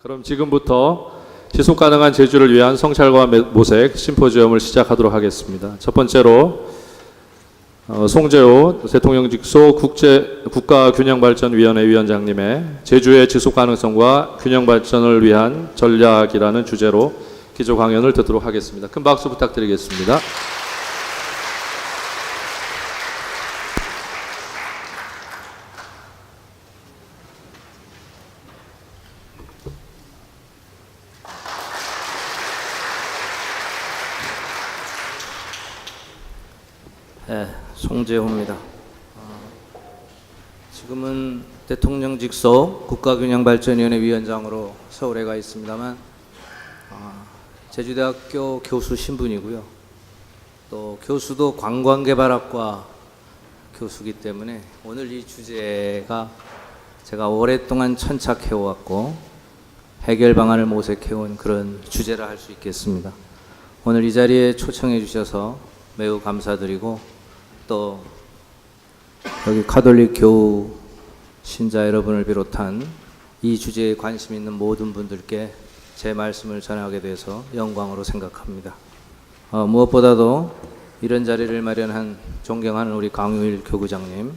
그럼 지금부터 지속 가능한 제주를 위한 성찰과 매- 모색 심포지엄을 시작하도록 하겠습니다. 첫 번째로 어, 송재호 대통령 직속 국제 국가균형발전위원회 위원장님의 제주의 지속 가능성과 균형 발전을 위한 전략이라는 주제로 기조 강연을 듣도록 하겠습니다. 큰 박수 부탁드리겠습니다. 네, 송재호입니다. 어, 지금은 대통령 직속 국가균형발전위원회 위원장으로 서울에 가 있습니다만 어, 제주대학교 교수 신분이고요. 또 교수도 관광개발학과 교수기 때문에 오늘 이 주제가 제가 오랫동안 천착해왔고 해결 방안을 모색해온 그런 주제라 할 수 있겠습니다. 오늘 이 자리에 초청해 주셔서 매우 감사드리고 또 여기 카톨릭 교우 신자 여러분을 비롯한 이 주제에 관심 있는 모든 분들께 제 말씀을 전하게 돼서 영광으로 생각합니다. 어, 무엇보다도 이런 자리를 마련한 존경하는 우리 강유일 교구장님,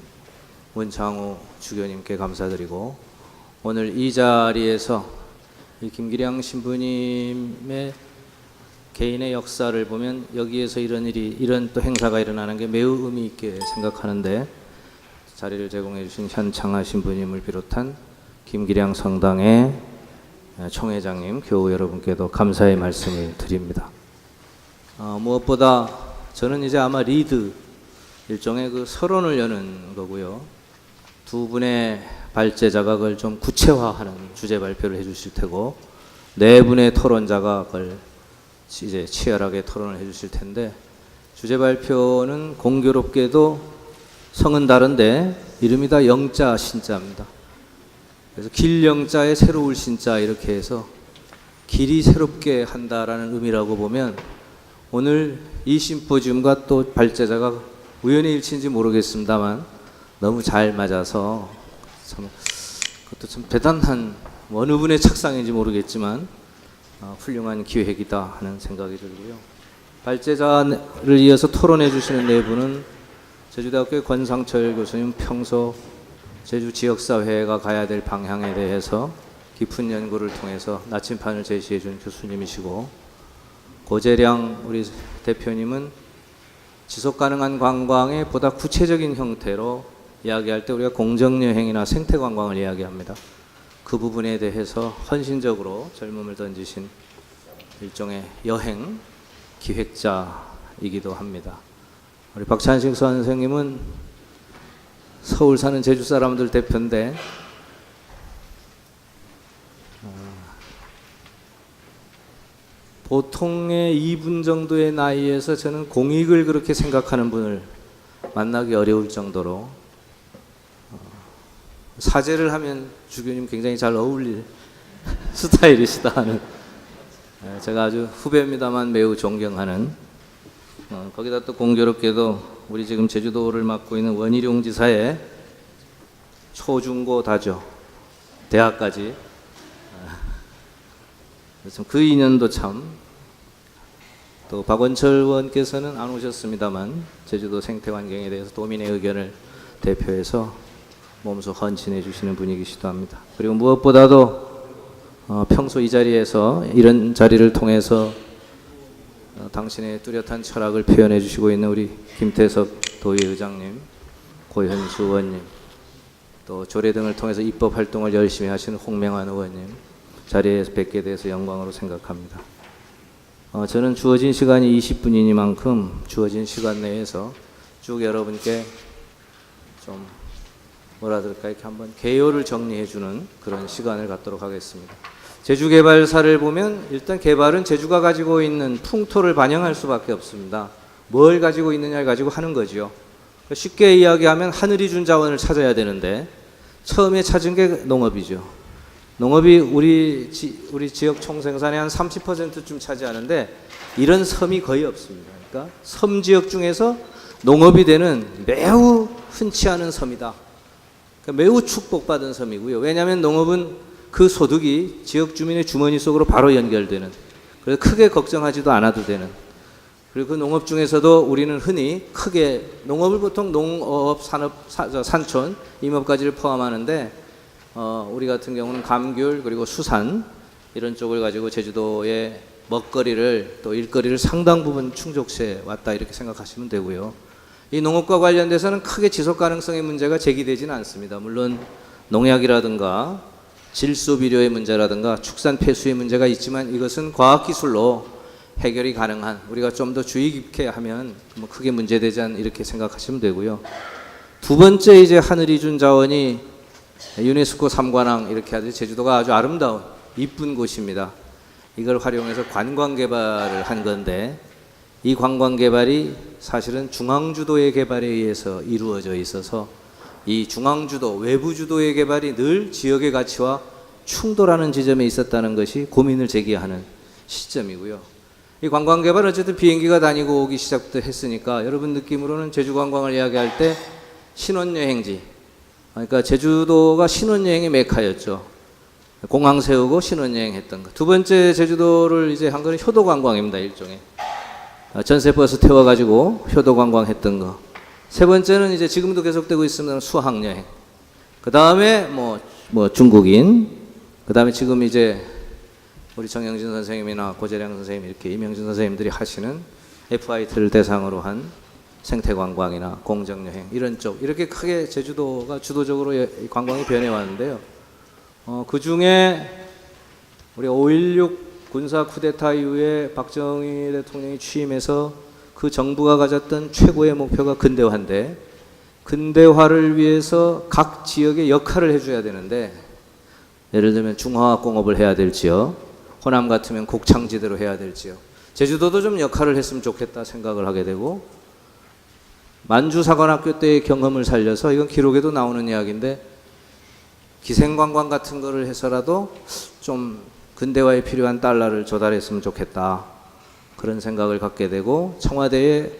문창호 주교님께 감사드리고 오늘 이 자리에서 이 김기량 신부님의 개인의 역사를 보면 여기에서 이런 일이 이런 또 행사가 일어나는 게 매우 의미 있게 생각하는데 자리를 제공해 주신 현창하 신부님을 비롯한 김기량 성당의 총회장님, 교우 여러분께도 감사의 말씀을 드립니다. 어, 무엇보다 저는 이제 아마 리드 일종의 그 서론을 여는 거고요. 두 분의 발제 자각을 좀 구체화하는 주제 발표를 해주실 테고 네 분의 토론 자각을 이제 치열하게 토론을 해주실 텐데 주제 발표는 공교롭게도 성은 다른데 이름이 다 영자 신자입니다. 그래서 길 영자에 새로울 신자 이렇게 해서 길이 새롭게 한다라는 의미라고 보면 오늘 이 심포지움과 또 발제자가 우연의 일치인지 모르겠습니다만 너무 잘 맞아서 참 그것도 참 대단한 어느 분의 착상인지 모르겠지만 어, 훌륭한 기획이다 하는 생각이 들고요. 발제자를 이어서 토론해 주시는 네 분은 제주대학교의 권상철 교수님 평소 제주 지역사회가 가야 될 방향에 대해서 깊은 연구를 통해서 나침판을 제시해 준 교수님이시고 고재량 우리 대표님은 지속 가능한 관광의 보다 구체적인 형태로 이야기할 때 우리가 공정 여행이나 생태 관광을 이야기합니다. 그 부분에 대해서 헌신적으로 젊음을 던지신 일종의 여행 기획자이기도 합니다. 우리 박찬식 선생님은 서울 사는 제주 사람들 대표인데 어, 보통의 2분 정도의 나이에서 저는 공익을 그렇게 생각하는 분을 만나기 어려울 정도로 어, 사제를 하면 주교님 굉장히 잘 어울릴 스타일이시다 하는. 예, 제가 아주 후배입니다만 매우 존경하는. 어, 거기다 또 공교롭게도 우리 지금 제주도를 맡고 있는 원희룡 지사의 초중고 다죠. 대학까지. 참그 인연도 참. 또 박원철 의원께서는 안 오셨습니다만 제주도 생태 환경에 대해서 도민의 의견을 대표해서 몸소 헌신해 주시는 분이기도 합니다. 그리고 무엇보다도 어, 평소 이 자리에서 이런 자리를 통해서 어, 당신의 뚜렷한 철학을 표현해 주시고 있는 우리 김태석 도의회장님, 고현수 의원님, 또 조례 등을 통해서 입법 활동을 열심히 하시는 홍명환 의원님 자리에서 뵙게 돼서 영광으로 생각합니다. 어, 저는 주어진 시간이 20분이니만큼 주어진 시간 내에서 쭉 여러분께 좀 뭐라 그럴까 이렇게 한번 개요를 정리해 주는 그런 시간을 갖도록 하겠습니다. 제주 개발사를 보면 일단 개발은 제주가 가지고 있는 풍토를 반영할 수밖에 없습니다. 뭘 가지고 있느냐를 가지고 하는 거죠. 쉽게 이야기하면 하늘이 준 자원을 찾아야 되는데 처음에 찾은 게 농업이죠. 농업이 우리 지, 우리 지역 총생산의 한 30%쯤 차지하는데 이런 섬이 거의 없습니다. 그러니까 섬 지역 중에서 농업이 되는 매우 흔치 않은 섬이다. 그러니까 매우 축복받은 섬이고요. 왜냐하면 농업은 그 소득이 지역 주민의 주머니 속으로 바로 연결되는 그래서 크게 걱정하지도 않아도 되는 그리고 그 농업 중에서도 우리는 흔히 크게 농업을 보통 농업, 산업, 사- 저 산촌, 임업까지를 포함하는데 어, 우리 같은 경우는 감귤 그리고 수산 이런 쪽을 가지고 제주도의 먹거리를 또 일거리를 상당 부분 충족시해 왔다 이렇게 생각하시면 되고요. 이 농업과 관련돼서는 크게 지속 가능성의 문제가 제기되지는 않습니다. 물론 농약이라든가 질소 비료의 문제라든가 축산 폐수의 문제가 있지만 이것은 과학 기술로 해결이 가능한 우리가 좀 더 주의 깊게 하면 뭐 크게 문제되지 않 이렇게 생각하시면 되고요. 두 번째 이제 하늘이 준 자원이 유네스코 삼관왕 이렇게 하듯이 제주도가 아주 아름다운 이쁜 곳입니다. 이걸 활용해서 관광 개발을 한 건데 이 관광 개발이 사실은 중앙주도의 개발에 의해서 이루어져 있어서 이 중앙주도 외부 주도의 개발이 늘 지역의 가치와 충돌하는 지점에 있었다는 것이 고민을 제기하는 시점이고요. 이 관광 개발 어쨌든 비행기가 다니고 오기 시작부터 했으니까 여러분 느낌으로는 제주 관광을 이야기할 때 신혼여행지 그러니까 제주도가 신혼여행의 메카였죠. 공항 세우고 신혼여행 했던 거. 두 번째 제주도를 이제 한 거는 효도 관광입니다, 일종의. 아, 전세 버스 태워 가지고 효도 관광 했던 거. 세 번째는 이제 지금도 계속되고 있습니다. 수학 여행. 그 다음에 뭐 뭐 중국인. 그 다음에 지금 이제 우리 정영진 선생님이나 고재량 선생님 이렇게 이명진 선생님들이 하시는 FIT를 대상으로 한 생태 관광이나 공정 여행 이런 쪽 이렇게 크게 제주도가 주도적으로 예- 이 관광이 변해 왔는데요. 어, 그 중에 우리 5.16 군사 쿠데타 이후에 박정희 대통령이 취임해서 그 정부가 가졌던 최고의 목표가 근대화인데 근대화를 위해서 각 지역에 역할을 해줘야 되는데 예를 들면 중화학공업을 해야 될 지역, 호남 같으면 곡창지대로 해야 될 지역, 제주도도 좀 역할을 했으면 좋겠다 생각을 하게 되고 만주사관학교 때의 경험을 살려서 이건 기록에도 나오는 이야기인데 기생관광 같은 거를 해서라도 좀 근대화에 필요한 달러를 조달했으면 좋겠다 그런 생각을 갖게 되고 청와대에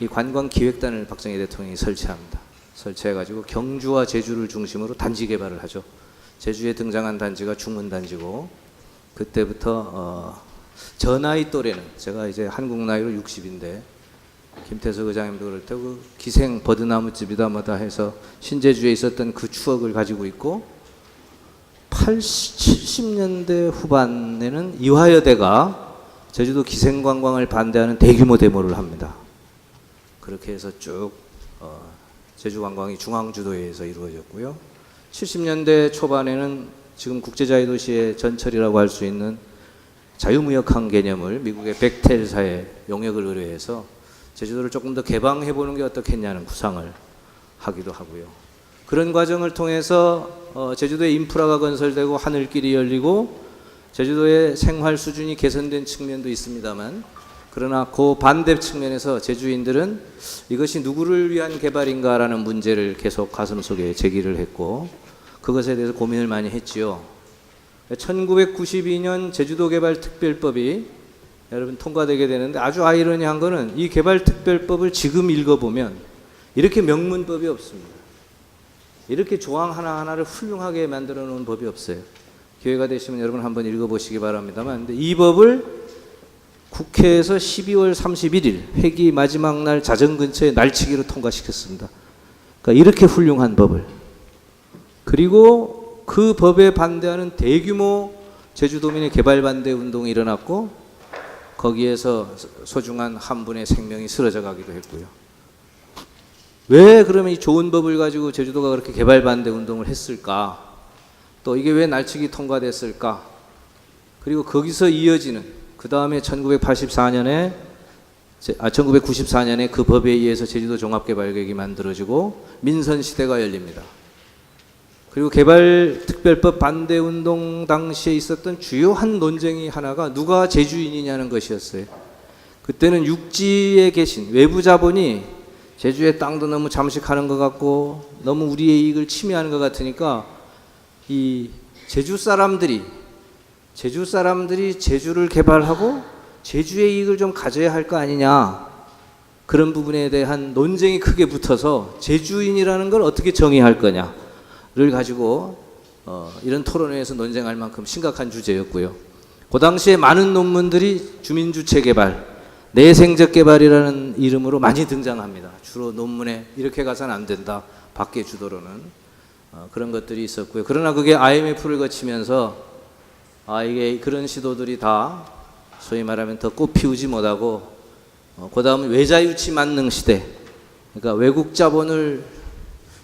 이 관광 기획단을 박정희 대통령이 설치합니다. 설치해가지고 경주와 제주를 중심으로 단지 개발을 하죠. 제주에 등장한 단지가 중문 단지고 그때부터 어, 저 나이 또래는 제가 이제 한국 나이로 60인데 김태석 의장님도 그럴 때그 기생 버드나무 집이다 뭐다 해서 신제주에 있었던 그 추억을 가지고 있고 80, 70년대 후반에는 이화여대가 제주도 기생관광을 반대하는 대규모 데모를 합니다. 그렇게 해서 쭉 어, 제주관광이 중앙주도에 의해서 이루어졌고요. 70년대 초반에는 지금 국제자유도시의 전철이라고 할 수 있는 자유무역항 개념을 미국의 백텔사의 용역을 의뢰해서 제주도를 조금 더 개방해 보는 게 어떻겠냐는 구상을 하기도 하고요. 그런 과정을 통해서 어, 제주도의 인프라가 건설되고 하늘길이 열리고 제주도의 생활 수준이 개선된 측면도 있습니다만 그러나 그 반대 측면에서 제주인들은 이것이 누구를 위한 개발인가라는 문제를 계속 가슴속에 제기를 했고 그것에 대해서 고민을 많이 했지요. 1992년 제주도 개발 특별법이 여러분 통과되게 되는데 아주 아이러니한 거는 이 개발 특별법을 지금 읽어보면 이렇게 명문법이 없습니다. 이렇게 조항 하나하나를 훌륭하게 만들어 놓은 법이 없어요. 기회가 되시면 여러분 한번 읽어보시기 바랍니다만 이 법을 국회에서 12월 31일 회기 마지막 날 자정 근처에 날치기로 통과시켰습니다. 그러니까 이렇게 훌륭한 법을 그리고 그 법에 반대하는 대규모 제주도민의 개발 반대 운동이 일어났고 거기에서 소중한 한 분의 생명이 쓰러져 가기도 했고요. 왜 그러면 이 좋은 법을 가지고 제주도가 그렇게 개발 반대 운동을 했을까? 또 이게 왜 날치기 통과됐을까? 그리고 거기서 이어지는 그 다음에 1984년에 아 1994년에 그 법에 의해서 제주도 종합개발계획이 만들어지고 민선 시대가 열립니다. 그리고 개발특별법 반대 운동 당시에 있었던 주요한 논쟁이 하나가 누가 제주인이냐는 것이었어요. 그때는 육지에 계신 외부 자본이 제주의 땅도 너무 잠식하는 것 같고 너무 우리의 이익을 침해하는 것 같으니까 이 제주 사람들이 제주 사람들이 제주를 개발하고 제주의 이익을 좀 가져야 할 거 아니냐 그런 부분에 대한 논쟁이 크게 붙어서 제주인이라는 걸 어떻게 정의할 거냐를 가지고 어, 이런 토론회에서 논쟁할 만큼 심각한 주제였고요. 그 당시에 많은 논문들이 주민주체 개발, 내생적 개발이라는 이름으로 많이 등장합니다. 주로 논문에 이렇게 가서는 안 된다. 밖에 주도로는 어, 그런 것들이 있었고요. 그러나 그게 IMF를 거치면서 아 이게 그런 시도들이 다 소위 말하면 더 꽃 피우지 못하고 어, 그다음은 외자유치 만능 시대. 그러니까 외국 자본을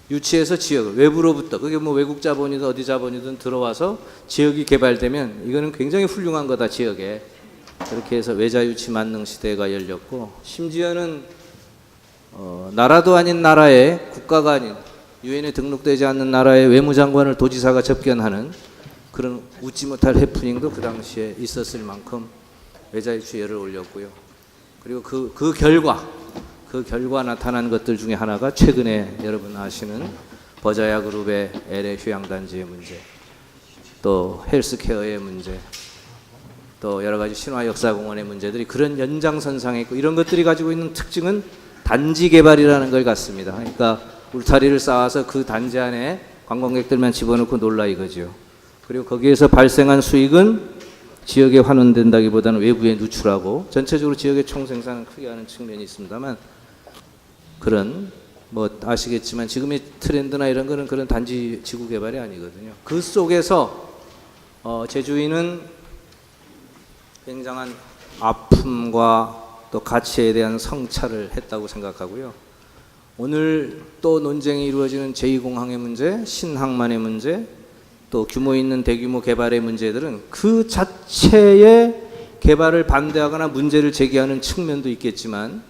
유치해서 지역 외부로부터 그게 뭐 외국 자본이든 어디 자본이든 들어와서 지역이 개발되면 이거는 굉장히 훌륭한 거다 지역에 그렇게 해서 외자유치 만능 시대가 열렸고 심지어는 어, 나라도 아닌 나라에 국가가 아닌 유엔에 등록되지 않는 나라의 외무장관을 도지사가 접견하는 그런 웃지 못할 해프닝도 그 당시에 있었을 만큼 외자유치 열을 올렸고요. 그리고 그, 그 결과 그 결과 나타난 것들 중에 하나가 최근에 여러분 아시는 버자야 그룹의 LA 휴양단지의 문제, 또 헬스케어의 문제, 또 여러 가지 신화 역사공원의 문제들이 그런 연장선상에 있고 이런 것들이 가지고 있는 특징은 단지 개발이라는 걸 갖습니다. 그러니까 울타리를 쌓아서 그 단지 안에 관광객들만 집어넣고 놀라 이거죠. 그리고 거기에서 발생한 수익은 지역에 환원된다기보다는 외부에 누출하고 전체적으로 지역의 총생산을 크게 하는 측면이 있습니다만 그런 뭐 아시겠지만 지금의 트렌드나 이런 거는 그런 단지 지구 개발이 아니거든요. 그 속에서 어, 제주인은 굉장한 아픔과 또 가치에 대한 성찰을 했다고 생각하고요. 오늘 또 논쟁이 이루어지는 제2공항의 문제, 신항만의 문제, 또 규모 있는 대규모 개발의 문제들은 그 자체의 개발을 반대하거나 문제를 제기하는 측면도 있겠지만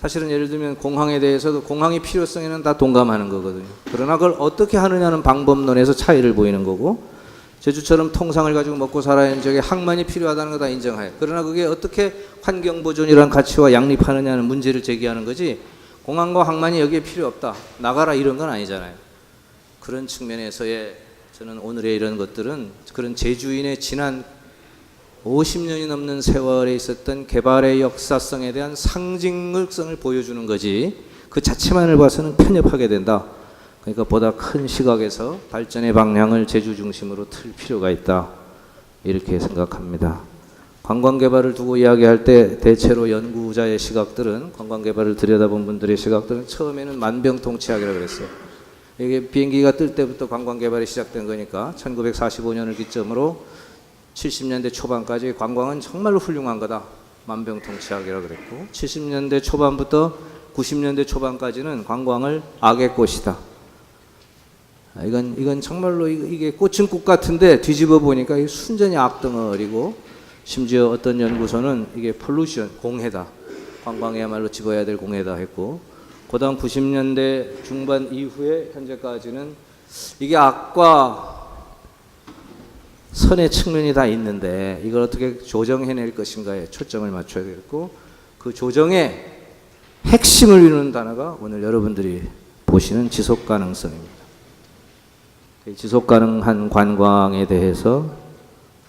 사실은 예를 들면 공항에 대해서도 공항의 필요성에는 다 동감하는 거거든요. 그러나 그걸 어떻게 하느냐는 방법론에서 차이를 보이는 거고 제주처럼 통상을 가지고 먹고 살아야 하는 지역에 항만이 필요하다는 거 다 인정해요. 그러나 그게 어떻게 환경 보존이라는 가치와 양립하느냐는 문제를 제기하는 거지 공항과 항만이 여기에 필요 없다. 나가라 이런 건 아니잖아요. 그런 측면에서의 저는 오늘의 이런 것들은 그런 제주인의 지난 50년이 넘는 세월에 있었던 개발의 역사성에 대한 상징성을 보여주는 거지 그 자체만을 봐서는 편협하게 된다. 그러니까 보다 큰 시각에서 발전의 방향을 제주 중심으로 틀 필요가 있다. 이렇게 생각합니다. 관광 개발을 두고 이야기할 때 대체로 연구자의 시각들은 관광 개발을 들여다본 분들의 시각들은 처음에는 만병통치약이라고 그랬어요. 이게 비행기가 뜰 때부터 관광 개발이 시작된 거니까 1945년을 기점으로 70년대 초반까지 관광은 정말로 훌륭한 거다. 만병통치약이라고 그랬고 70년대 초반부터 90년대 초반까지는 관광을 악의 꽃이다. 아, 이건 이건 정말로 이- 이게 꽃은 꽃 같은데 뒤집어 보니까 순전히 악덩어리고 심지어 어떤 연구소는 이게 폴루션 공해다. 관광에야말로 집어야 될 공해다 했고 그다음 90년대 중반 이후에 현재까지는 이게 악과 선의 측면이 다 있는데 이걸 어떻게 조정해낼 것인가에 초점을 맞춰야 되겠고 그 조정의 핵심을 이루는 단어가 오늘 여러분들이 보시는 지속 가능성입니다. 이 지속 가능한 관광에 대해서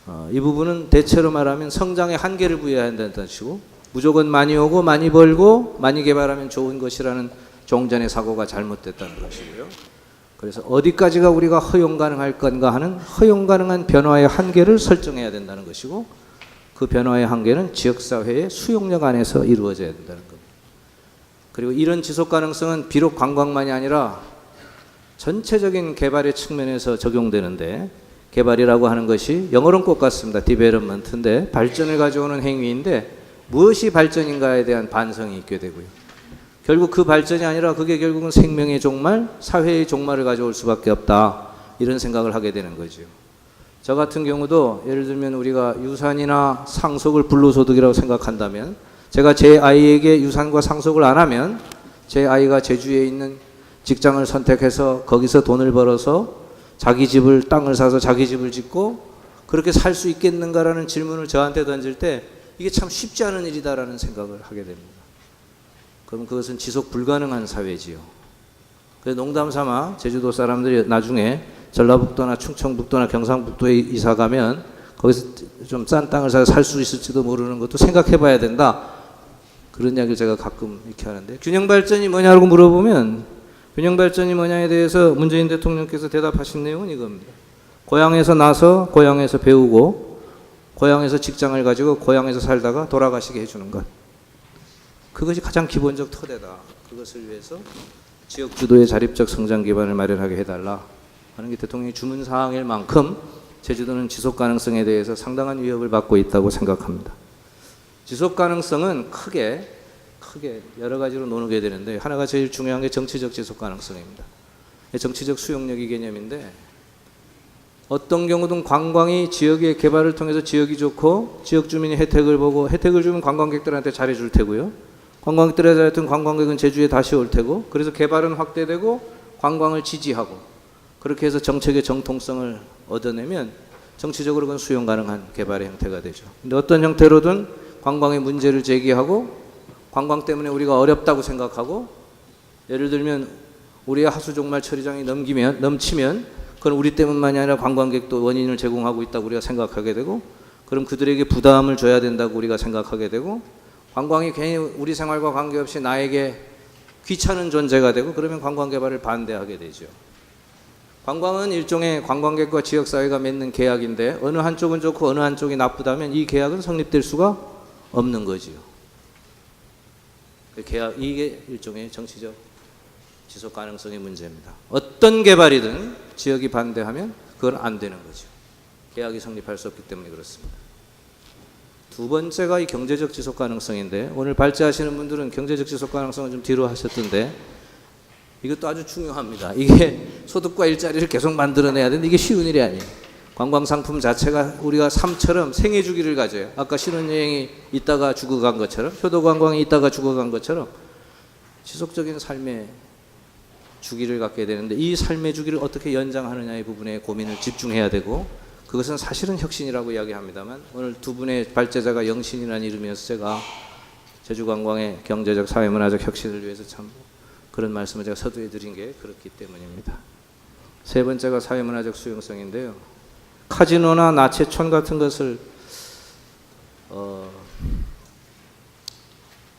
어, 이 부분은 대체로 말하면 성장의 한계를 부여해야 한다는 뜻이고 무조건 많이 오고 많이 벌고 많이 개발하면 좋은 것이라는 종전의 사고가 잘못됐다는 것이고요. 그래서 어디까지가 우리가 허용 가능할 건가 하는 허용 가능한 변화의 한계를 설정해야 된다는 것이고 그 변화의 한계는 지역사회의 수용력 안에서 이루어져야 된다는 겁니다. 그리고 이런 지속 가능성은 비록 관광만이 아니라 전체적인 개발의 측면에서 적용되는데 개발이라고 하는 것이 영어로는 꼭 같습니다. 디벨롭먼트인데 발전을 가져오는 행위인데 무엇이 발전인가에 대한 반성이 있게 되고요. 결국 그 발전이 아니라 그게 결국은 생명의 종말, 사회의 종말을 가져올 수밖에 없다. 이런 생각을 하게 되는 거죠. 저 같은 경우도 예를 들면 우리가 유산이나 상속을 불로소득이라고 생각한다면 제가 제 아이에게 유산과 상속을 안 하면 제 아이가 제주에 있는 직장을 선택해서 거기서 돈을 벌어서 자기 집을 땅을 사서 자기 집을 짓고 그렇게 살 수 있겠는가라는 질문을 저한테 던질 때 이게 참 쉽지 않은 일이다라는 생각을 하게 됩니다. 그럼 그것은 지속 불가능한 사회지요. 그래서 농담 삼아 제주도 사람들이 나중에 전라북도나 충청북도나 경상북도에 이사 가면 거기서 좀 싼 땅을 사서 살 수 있을지도 모르는 것도 생각해 봐야 된다. 그런 이야기를 제가 가끔 이렇게 하는데 균형 발전이 뭐냐고 물어보면 균형 발전이 뭐냐에 대해서 문재인 대통령께서 대답하신 내용은 이겁니다. 고향에서 나서 고향에서 배우고 고향에서 직장을 가지고 고향에서 살다가 돌아가시게 해주는 것. 그것이 가장 기본적 토대다. 그것을 위해서 지역 주도의 자립적 성장 기반을 마련하게 해달라 하는 게 대통령이 주문 사항일 만큼 제주도는 지속 가능성에 대해서 상당한 위협을 받고 있다고 생각합니다. 지속 가능성은 크게 크게 여러 가지로 나누게 되는데 하나가 제일 중요한 게 정치적 지속 가능성입니다. 정치적 수용력이 개념인데 어떤 경우든 관광이 지역의 개발을 통해서 지역이 좋고 지역 주민이 혜택을 보고 혜택을 주면 관광객들한테 잘해줄 테고요. 관광객들에 잘했던 관광객은 제주에 다시 올 테고 그래서 개발은 확대되고 관광을 지지하고 그렇게 해서 정책의 정통성을 얻어내면 정치적으로 그건 수용 가능한 개발의 형태가 되죠. 근데 어떤 형태로든 관광의 문제를 제기하고 관광 때문에 우리가 어렵다고 생각하고 예를 들면 우리의 하수종말 처리장이 넘기면 넘치면 그건 우리 때문만이 아니라 관광객도 원인을 제공하고 있다고 우리가 생각하게 되고 그럼 그들에게 부담을 줘야 된다고 우리가 생각하게 되고 관광이 괜히 우리 생활과 관계없이 나에게 귀찮은 존재가 되고 그러면 관광 개발을 반대하게 되죠. 관광은 일종의 관광객과 지역 사회가 맺는 계약인데 어느 한쪽은 좋고 어느 한쪽이 나쁘다면 이 계약은 성립될 수가 없는 거지요. 그 계약 이게 일종의 정치적 지속 가능성의 문제입니다. 어떤 개발이든 지역이 반대하면 그건 안 되는 거죠. 계약이 성립할 수 없기 때문에 그렇습니다. 두 번째가 이 경제적 지속 가능성인데 오늘 발제하시는 분들은 경제적 지속 가능성은 좀 뒤로 하셨던데 이것도 아주 중요합니다. 이게 소득과 일자리를 계속 만들어내야 되는데 이게 쉬운 일이 아니에요. 관광 상품 자체가 우리가 삶처럼 생애 주기를 가져요. 아까 신혼여행이 있다가 죽어간 것처럼 효도 관광이 있다가 죽어간 것처럼 지속적인 삶의 주기를 갖게 되는데 이 삶의 주기를 어떻게 연장하느냐의 부분에 고민을 집중해야 되고 그것은 사실은 혁신이라고 이야기합니다만 오늘 두 분의 발제자가 영신이라는 이름이어서 제가 제주 관광의 경제적 사회문화적 혁신을 위해서 참 그런 말씀을 제가 서두에 드린 게 그렇기 때문입니다. 세 번째가 사회문화적 수용성인데요. 카지노나 나체촌 같은 것을 어,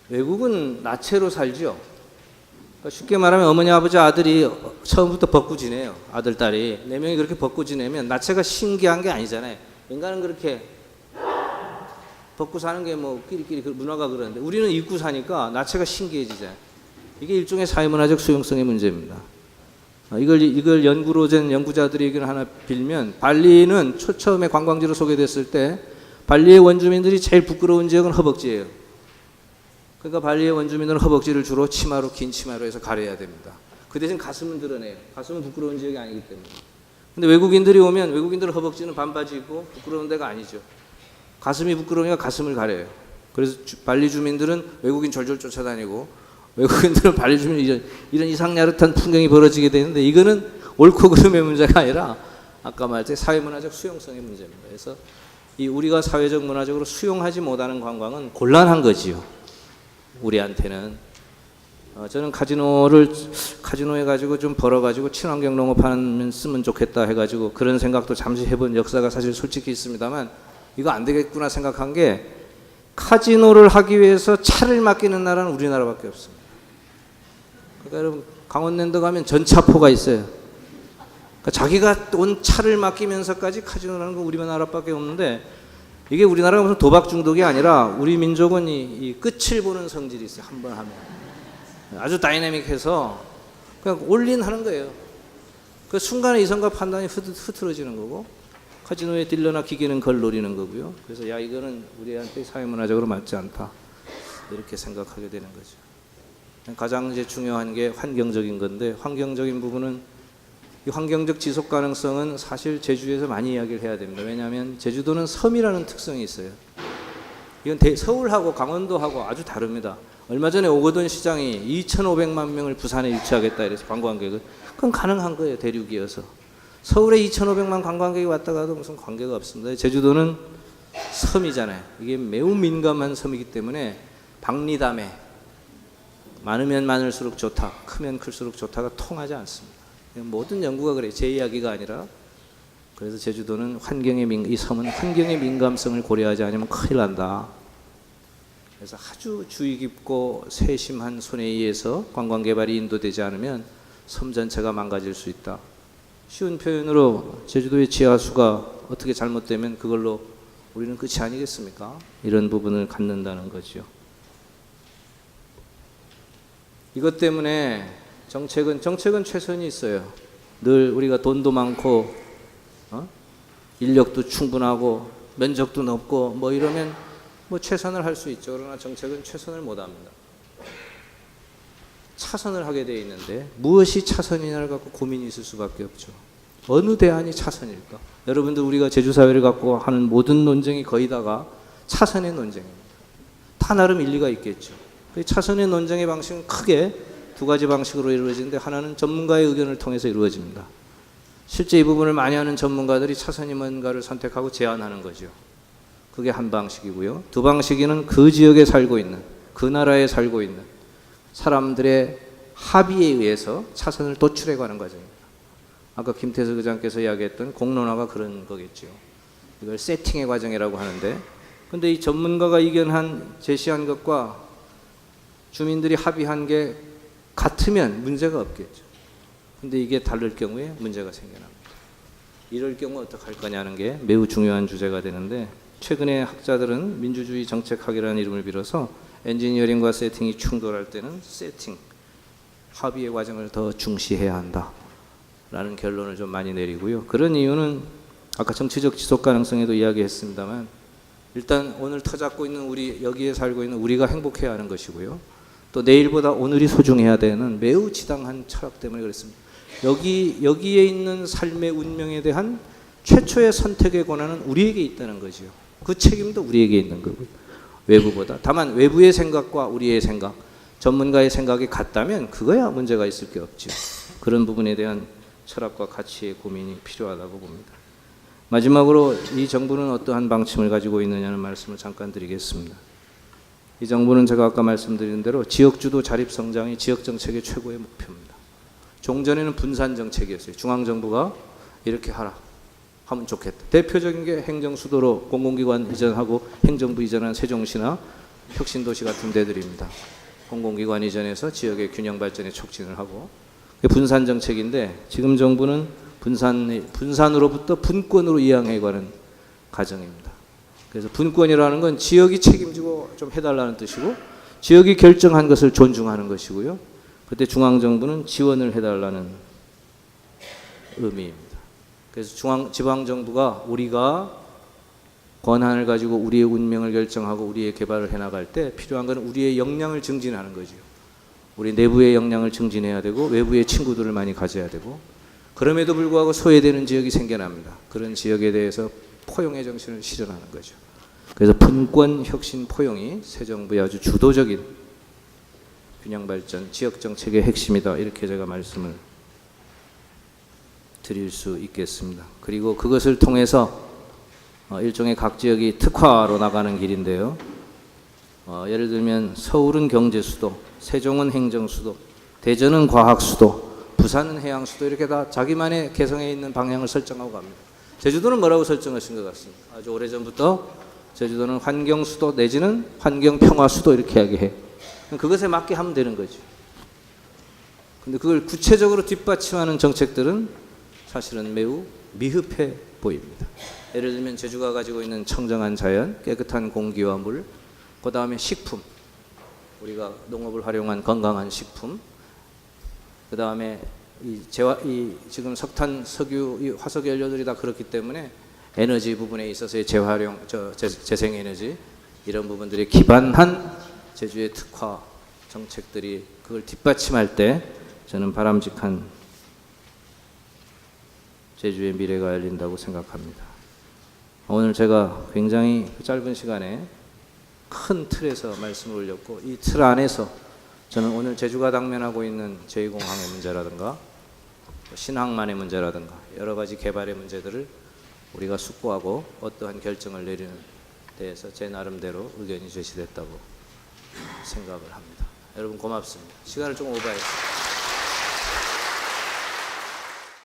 외국은 나체로 살죠. 그러니까 쉽게 말하면 어머니 아버지 아들이 처음부터 벗고 지내요. 아들 딸이 네 명이 그렇게 벗고 지내면 나체가 신기한 게 아니잖아요. 인간은 그렇게 벗고 사는 게 뭐 끼리끼리 그 문화가 그러는데 우리는 입고 사니까 나체가 신기해지잖아요. 이게 일종의 사회문화적 수용성의 문제입니다. 아, 이걸 이걸 연구로 된 연구자들이 의견을 하나 빌면 발리는 초, 처음에 관광지로 소개됐을 때 발리의 원주민들이 제일 부끄러운 지역은 허벅지예요. 그러니까 발리의 원주민들은 허벅지를 주로 치마로 긴 치마로 해서 가려야 됩니다. 그 대신 가슴은 드러내요. 가슴은 부끄러운 지역이 아니기 때문에. 근데 외국인들이 오면 외국인들 허벅지는 반바지 입고 부끄러운 데가 아니죠. 가슴이 부끄러우니까 가슴을 가려요. 그래서 주- 발리 주민들은 외국인 절절 쫓아다니고 외국인들은 발리 주민 이런 이런 이상야릇한 풍경이 벌어지게 되는데 이거는 옳고 그름의 문제가 아니라 아까 말했듯이 사회문화적 수용성의 문제입니다. 그래서 이 우리가 사회적 문화적으로 수용하지 못하는 관광은 곤란한 거지요. 우리한테는 어, 저는 카지노를 카지노 해가지고 좀 벌어가지고 친환경 농업하면 쓰면 좋겠다 해가지고 그런 생각도 잠시 해본 역사가 사실 솔직히 있습니다만 이거 안 되겠구나 생각한 게 카지노를 하기 위해서 차를 맡기는 나라는 우리나라밖에 없습니다. 그러니까 여러분 강원랜드 가면 전차포가 있어요. 그러니까 자기가 온 차를 맡기면서까지 카지노라는 건 우리나라밖에 없는데 이게 우리나라가 무슨 도박 중독이 아니라 우리 민족은 이, 이 끝을 보는 성질이 있어요. 한 번 하면 아주 다이내믹해서 그냥 올린 하는 거예요. 그 순간에 이성과 판단이 흐트, 흐트러지는 거고 카지노에 딜러나 기계는 걸 노리는 거고요. 그래서 야 이거는 우리한테 사회문화적으로 맞지 않다 이렇게 생각하게 되는 거죠. 가장 이제 중요한 게 환경적인 건데 환경적인 부분은 이 환경적 지속 가능성은 사실 제주에서 많이 이야기를 해야 됩니다. 왜냐하면 제주도는 섬이라는 특성이 있어요. 이건 대- 서울하고 강원도하고 아주 다릅니다. 얼마 전에 오거돈 시장이 2,500만 명을 부산에 유치하겠다 이래서 관광객을 그건 가능한 거예요 대륙이어서 서울에 2,500만 관광객이 왔다 가도 무슨 관계가 없습니다. 제주도는 섬이잖아요. 이게 매우 민감한 섬이기 때문에 박리담에 많으면 많을수록 좋다, 크면 클수록 좋다가 통하지 않습니다. 모든 연구가 그래요. 제 이야기가 아니라 그래서 제주도는 환경의 민, 이 섬은 환경의 민감성을 고려하지 않으면 큰일 난다. 그래서 아주 주의 깊고 세심한 손에 의해서 관광 개발이 인도되지 않으면 섬 전체가 망가질 수 있다. 쉬운 표현으로 제주도의 지하수가 어떻게 잘못되면 그걸로 우리는 끝이 아니겠습니까? 이런 부분을 갖는다는 거죠. 이것 때문에 정책은 정책은 최선이 있어요. 늘 우리가 돈도 많고 어? 인력도 충분하고 면적도 넓고 뭐 이러면 뭐 최선을 할 수 있죠. 그러나 정책은 최선을 못 합니다. 차선을 하게 돼 있는데 무엇이 차선이냐를 갖고 고민이 있을 수밖에 없죠. 어느 대안이 차선일까? 여러분들 우리가 제주 사회를 갖고 하는 모든 논쟁이 거의 다가 차선의 논쟁입니다. 다 나름 일리가 있겠죠. 그 차선의 논쟁의 방식은 크게 두 가지 방식으로 이루어지는데 하나는 전문가의 의견을 통해서 이루어집니다. 실제 이 부분을 많이 하는 전문가들이 차선이 뭔가를 선택하고 제안하는 거죠. 그게 한 방식이고요. 두 방식에는 그 지역에 살고 있는 그 나라에 살고 있는 사람들의 합의에 의해서 차선을 도출해 가는 과정입니다. 아까 김태수 의장께서 이야기했던 공론화가 그런 거겠죠. 이걸 세팅의 과정이라고 하는데 근데 이 전문가가 의견한 제시한 것과 주민들이 합의한 게 같으면 문제가 없겠죠. 근데 이게 다를 경우에 문제가 생겨납니다. 이럴 경우 어떻게 할 거냐는 게 매우 중요한 주제가 되는데 최근에 학자들은 민주주의 정책학이라는 이름을 빌어서 엔지니어링과 세팅이 충돌할 때는 세팅, 합의의 과정을 더 중시해야 한다 라는 결론을 좀 많이 내리고요. 그런 이유는 아까 정치적 지속 가능성에도 이야기했습니다만 일단 오늘 터잡고 있는 우리 여기에 살고 있는 우리가 행복해야 하는 것이고요. 또 내일보다 오늘이 소중해야 되는 매우 지당한 철학 때문에 그렇습니다. 여기 여기에 있는 삶의 운명에 대한 최초의 선택의 권한은 우리에게 있다는 거죠. 그 책임도 우리에게 있는 거고요. 외부보다. 다만 외부의 생각과 우리의 생각, 전문가의 생각이 같다면 그거야 문제가 있을 게 없죠. 그런 부분에 대한 철학과 가치의 고민이 필요하다고 봅니다. 마지막으로 이 정부는 어떠한 방침을 가지고 있느냐는 말씀을 잠깐 드리겠습니다. 이 정부는 제가 아까 말씀드린 대로 지역주도 자립 성장이 지역 정책의 최고의 목표입니다. 종전에는 분산 정책이었어요. 중앙 정부가 이렇게 하라 하면 좋겠다. 대표적인 게 행정 수도로 공공기관 이전하고 행정부 이전한 세종시나 혁신도시 같은 데들입니다. 공공기관 이전해서 지역의 균형 발전에 촉진을 하고 분산 정책인데 지금 정부는 분산 분산으로부터 분권으로 이양해 가는 과정입니다. 그래서 분권이라는 건 지역이 책임지고 좀 해달라는 뜻이고 지역이 결정한 것을 존중하는 것이고요. 그때 중앙 정부는 지원을 해달라는 의미입니다. 그래서 중앙 지방 정부가 우리가 권한을 가지고 우리의 운명을 결정하고 우리의 개발을 해나갈 때 필요한 것은 우리의 역량을 증진하는 거죠. 우리 내부의 역량을 증진해야 되고 외부의 친구들을 많이 가져야 되고 그럼에도 불구하고 소외되는 지역이 생겨납니다. 그런 지역에 대해서 포용의 정신을 실현하는 거죠. 그래서 분권 혁신 포용이 새 정부의 아주 주도적인 균형 발전 지역 정책의 핵심이다. 이렇게 제가 말씀을 드릴 수 있겠습니다. 그리고 그것을 통해서 어, 일종의 각 지역이 특화로 나가는 길인데요. 어, 예를 들면 서울은 경제 수도, 세종은 행정 수도, 대전은 과학 수도, 부산은 해양 수도 이렇게 다 자기만의 개성에 있는 방향을 설정하고 갑니다. 제주도는 뭐라고 설정하신 것 같습니다. 아주 오래 전부터 제주도는 환경 수도 내지는 환경 평화 수도 이렇게 이야기해. 그것에 맞게 하면 되는 거죠. 근데 그걸 구체적으로 뒷받침하는 정책들은 사실은 매우 미흡해 보입니다. 예를 들면 제주가 가지고 있는 청정한 자연, 깨끗한 공기와 물, 그 다음에 식품, 우리가 농업을 활용한 건강한 식품, 그 다음에 이 재화, 이 지금 석탄, 석유, 이 화석 연료들이 다 그렇기 때문에 에너지 부분에 있어서의 재활용, 저 재, 재생 에너지 이런 부분들이 기반한 제주의 특화 정책들이 그걸 뒷받침할 때 저는 바람직한 제주의 미래가 열린다고 생각합니다. 오늘 제가 굉장히 그 짧은 시간에 큰 틀에서 말씀을 올렸고 이 틀 안에서 저는 오늘 제주가 당면하고 있는 제2공항의 문제라든가 신항만의 문제라든가 여러 가지 개발의 문제들을 우리가 숙고하고 어떠한 결정을 내리는 데에서 제 나름대로 의견이 제시됐다고 생각을 합니다. 여러분 고맙습니다. 시간을 좀 오버했습니다.